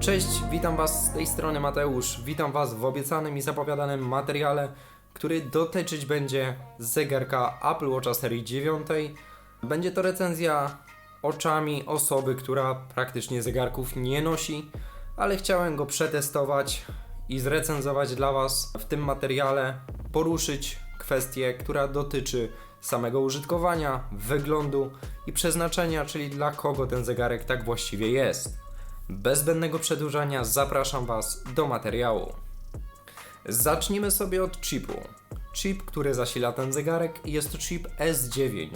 Cześć, witam Was z tej strony Mateusz. Witam Was w obiecanym i zapowiadanym materiale, który dotyczyć będzie zegarka Apple Watcha serii 9. Będzie to recenzja oczami osoby, która praktycznie zegarków nie nosi, ale chciałem go przetestować i zrecenzować dla Was w tym materiale, poruszyć kwestię, która dotyczy samego użytkowania, wyglądu i przeznaczenia, czyli dla kogo ten zegarek tak właściwie jest. Bez zbędnego przedłużania zapraszam Was do materiału. Zacznijmy sobie od chipu. Chip, który zasila ten zegarek jest chip S9.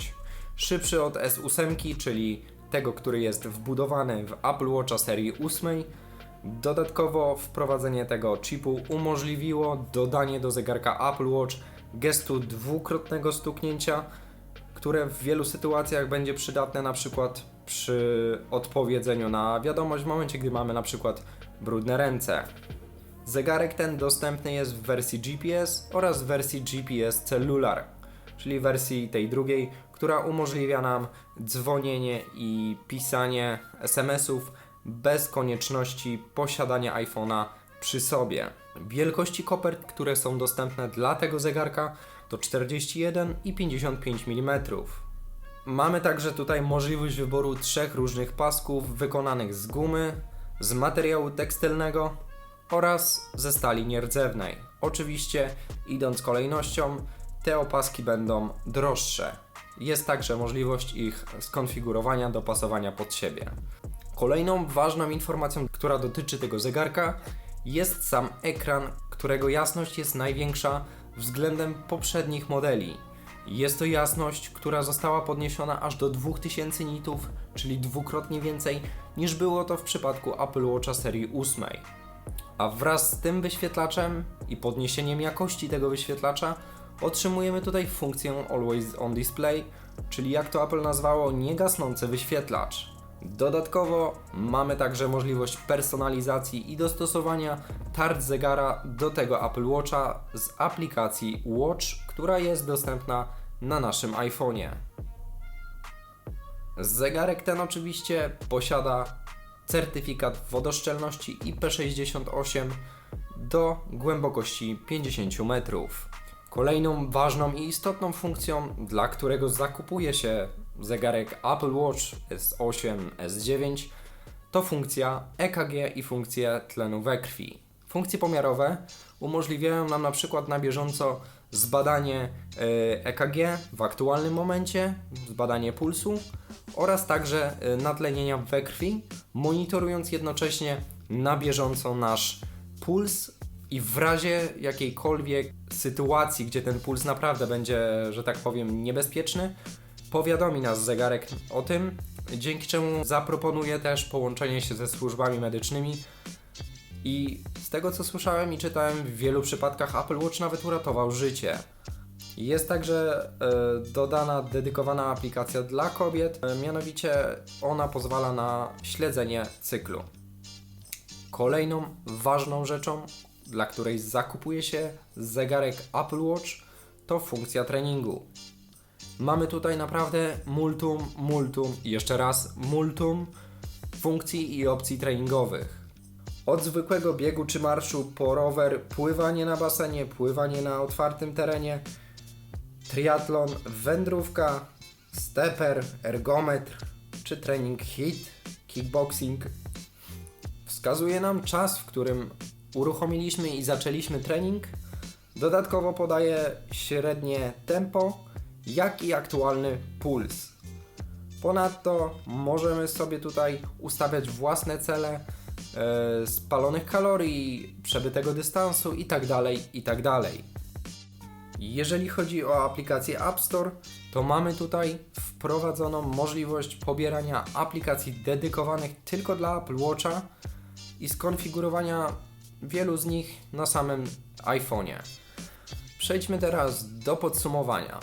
Szybszy od S8, czyli tego, który jest wbudowany w Apple Watcha serii 8. Dodatkowo wprowadzenie tego chipu umożliwiło dodanie do zegarka Apple Watch gestu dwukrotnego stuknięcia, które w wielu sytuacjach będzie przydatne na przykład przy odpowiedzeniu na wiadomość w momencie, gdy mamy na przykład brudne ręce. Zegarek ten dostępny jest w wersji GPS oraz w wersji GPS Cellular, czyli wersji tej drugiej, która umożliwia nam dzwonienie i pisanie SMS-ów bez konieczności posiadania iPhone'a przy sobie. Wielkości kopert, które są dostępne dla tego zegarka to 41 i 55 mm. Mamy także tutaj możliwość wyboru trzech różnych pasków wykonanych z gumy, z materiału tekstylnego oraz ze stali nierdzewnej. Oczywiście, idąc kolejnością, te opaski będą droższe. Jest także możliwość ich skonfigurowania, dopasowania pod siebie. Kolejną ważną informacją, która dotyczy tego zegarka, jest sam ekran, którego jasność jest największa względem poprzednich modeli. Jest to jasność, która została podniesiona aż do 2000 nitów, czyli dwukrotnie więcej niż było to w przypadku Apple Watcha serii 8. A wraz z tym wyświetlaczem i podniesieniem jakości tego wyświetlacza otrzymujemy tutaj funkcję Always On Display, czyli jak to Apple nazwało, niegasnący wyświetlacz. Dodatkowo mamy także możliwość personalizacji i dostosowania tarcz zegara do tego Apple Watcha z aplikacji Watch, która jest dostępna na naszym iPhone'ie. Zegarek ten oczywiście posiada certyfikat wodoszczelności IP68 do głębokości 50 metrów. Kolejną ważną i istotną funkcją, dla którego zakupuje się zegarek Apple Watch S8, S9, to funkcja EKG i funkcje tlenu we krwi. Funkcje pomiarowe umożliwiają nam na przykład na bieżąco zbadanie EKG w aktualnym momencie, zbadanie pulsu oraz także y, natlenienia we krwi, monitorując jednocześnie na bieżąco nasz puls i w razie jakiejkolwiek sytuacji, gdzie ten puls naprawdę będzie, że tak powiem, niebezpieczny, powiadomi nas zegarek o tym, dzięki czemu zaproponuje też połączenie się ze służbami medycznymi. I z tego co słyszałem i czytałem, w wielu przypadkach Apple Watch nawet uratował życie. Jest także e, dodana dedykowana aplikacja dla kobiet, e, mianowicie ona pozwala na śledzenie cyklu. Kolejną ważną rzeczą, dla której zakupuje się zegarek Apple Watch, to funkcja treningu. Mamy tutaj naprawdę multum, multum i jeszcze raz multum funkcji i opcji treningowych. Od zwykłego biegu czy marszu po rower, pływanie na basenie, pływanie na otwartym terenie, triatlon, wędrówka, steper, ergometr czy trening HIIT, kickboxing. Wskazuje nam czas, w którym uruchomiliśmy i zaczęliśmy trening. Dodatkowo podaje średnie tempo, jak i aktualny puls. Ponadto możemy sobie tutaj ustawiać własne cele e, spalonych kalorii, przebytego dystansu itd. itd. Jeżeli chodzi o aplikację App Store, to mamy tutaj wprowadzoną możliwość pobierania aplikacji dedykowanych tylko dla Apple Watcha i skonfigurowania wielu z nich na samym iPhone'ie. Przejdźmy teraz do podsumowania.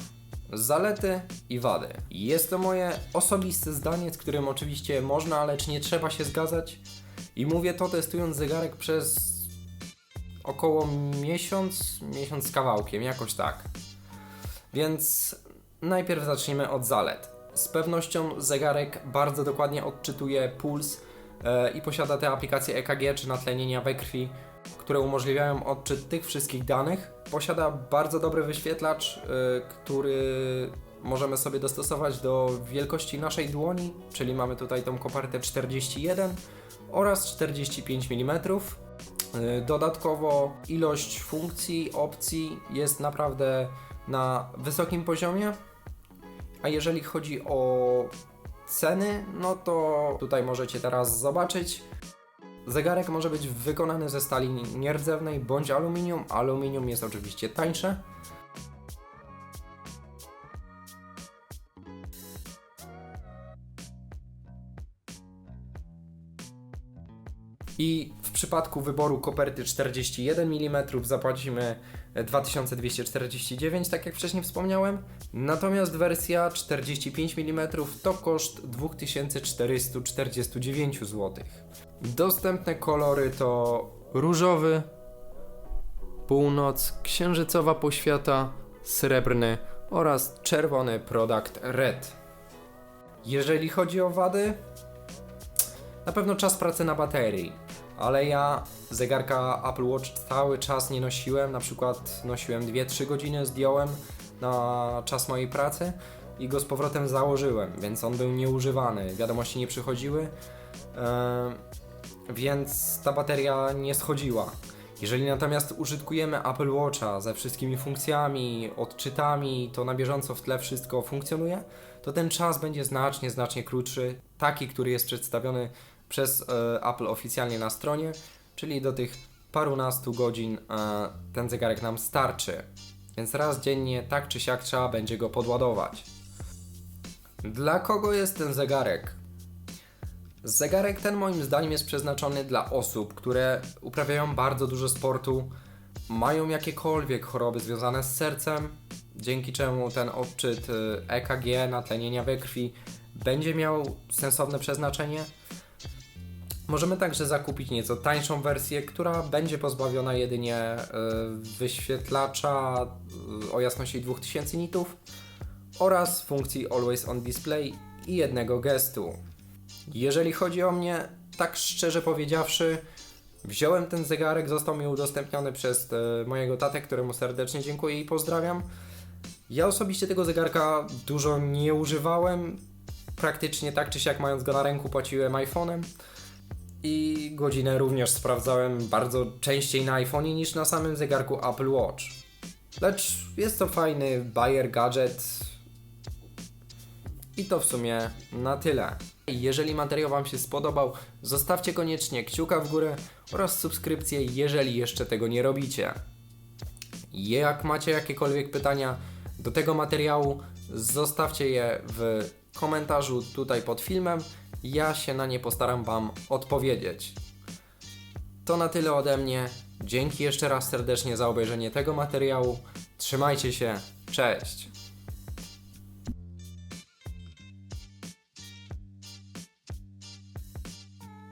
Zalety i wady. Jest to moje osobiste zdanie, z którym oczywiście można, lecz nie trzeba się zgadzać. I mówię to testując zegarek przez około miesiąc, miesiąc z kawałkiem, jakoś tak. Więc najpierw zacznijmy od zalet. Z pewnością zegarek bardzo dokładnie odczytuje puls e, i posiada te aplikacje EKG czy natlenienia we krwi, które umożliwiają odczyt tych wszystkich danych. Posiada bardzo dobry wyświetlacz, e, który możemy sobie dostosować do wielkości naszej dłoni, czyli mamy tutaj tą kopertę 41 oraz 45 mm. Y, Dodatkowo ilość funkcji, opcji jest naprawdę na wysokim poziomie. A jeżeli chodzi o ceny, no to tutaj możecie teraz zobaczyć. Zegarek może być wykonany ze stali nierdzewnej bądź aluminium. Aluminium jest oczywiście tańsze. I w przypadku wyboru koperty 41 mm zapłacimy 2249, tak jak wcześniej wspomniałem. Natomiast wersja 45 mm to koszt 2449 zł. Dostępne kolory to różowy, północ, księżycowa poświata, srebrny oraz czerwony product red. Jeżeli chodzi o wady, na pewno czas pracy na baterii, ale ja zegarka Apple Watch cały czas nie nosiłem, na przykład nosiłem 2-3 godziny, zdjąłem na czas mojej pracy i go z powrotem założyłem, więc on był nieużywany, wiadomości nie przychodziły, e, więc ta bateria nie schodziła. Jeżeli natomiast użytkujemy Apple Watcha ze wszystkimi funkcjami, odczytami, to na bieżąco w tle wszystko funkcjonuje, to ten czas będzie znacznie, znacznie krótszy, taki, który jest przedstawiony przez e, Apple oficjalnie na stronie, czyli do tych parunastu godzin e, ten zegarek nam starczy. Więc raz dziennie, tak czy siak, trzeba będzie go podładować. Dla kogo jest ten zegarek? Zegarek ten moim zdaniem jest przeznaczony dla osób, które uprawiają bardzo dużo sportu, mają jakiekolwiek choroby związane z sercem, dzięki czemu ten odczyt EKG, natlenienia we krwi będzie miał sensowne przeznaczenie. Możemy także zakupić nieco tańszą wersję, która będzie pozbawiona jedynie y, wyświetlacza y, o jasności 2000 nitów oraz funkcji Always On Display i jednego gestu. Jeżeli chodzi o mnie, tak szczerze powiedziawszy, wziąłem ten zegarek, został mi udostępniony przez e, mojego tatę, któremu serdecznie dziękuję i pozdrawiam. Ja osobiście tego zegarka dużo nie używałem. Praktycznie tak czy siak mając go na ręku płaciłem iPhone'em. I godzinę również sprawdzałem bardzo częściej na iPhone'ie niż na samym zegarku Apple Watch. Lecz jest to fajny Bayer gadżet, i to w sumie na tyle. Jeżeli materiał Wam się spodobał, zostawcie koniecznie kciuka w górę oraz subskrypcję, jeżeli jeszcze tego nie robicie. Jak macie jakiekolwiek pytania do tego materiału, zostawcie je w komentarzu tutaj pod filmem. Ja się na nie postaram Wam odpowiedzieć. To na tyle ode mnie. Dzięki jeszcze raz serdecznie za obejrzenie tego materiału. Trzymajcie się. Cześć.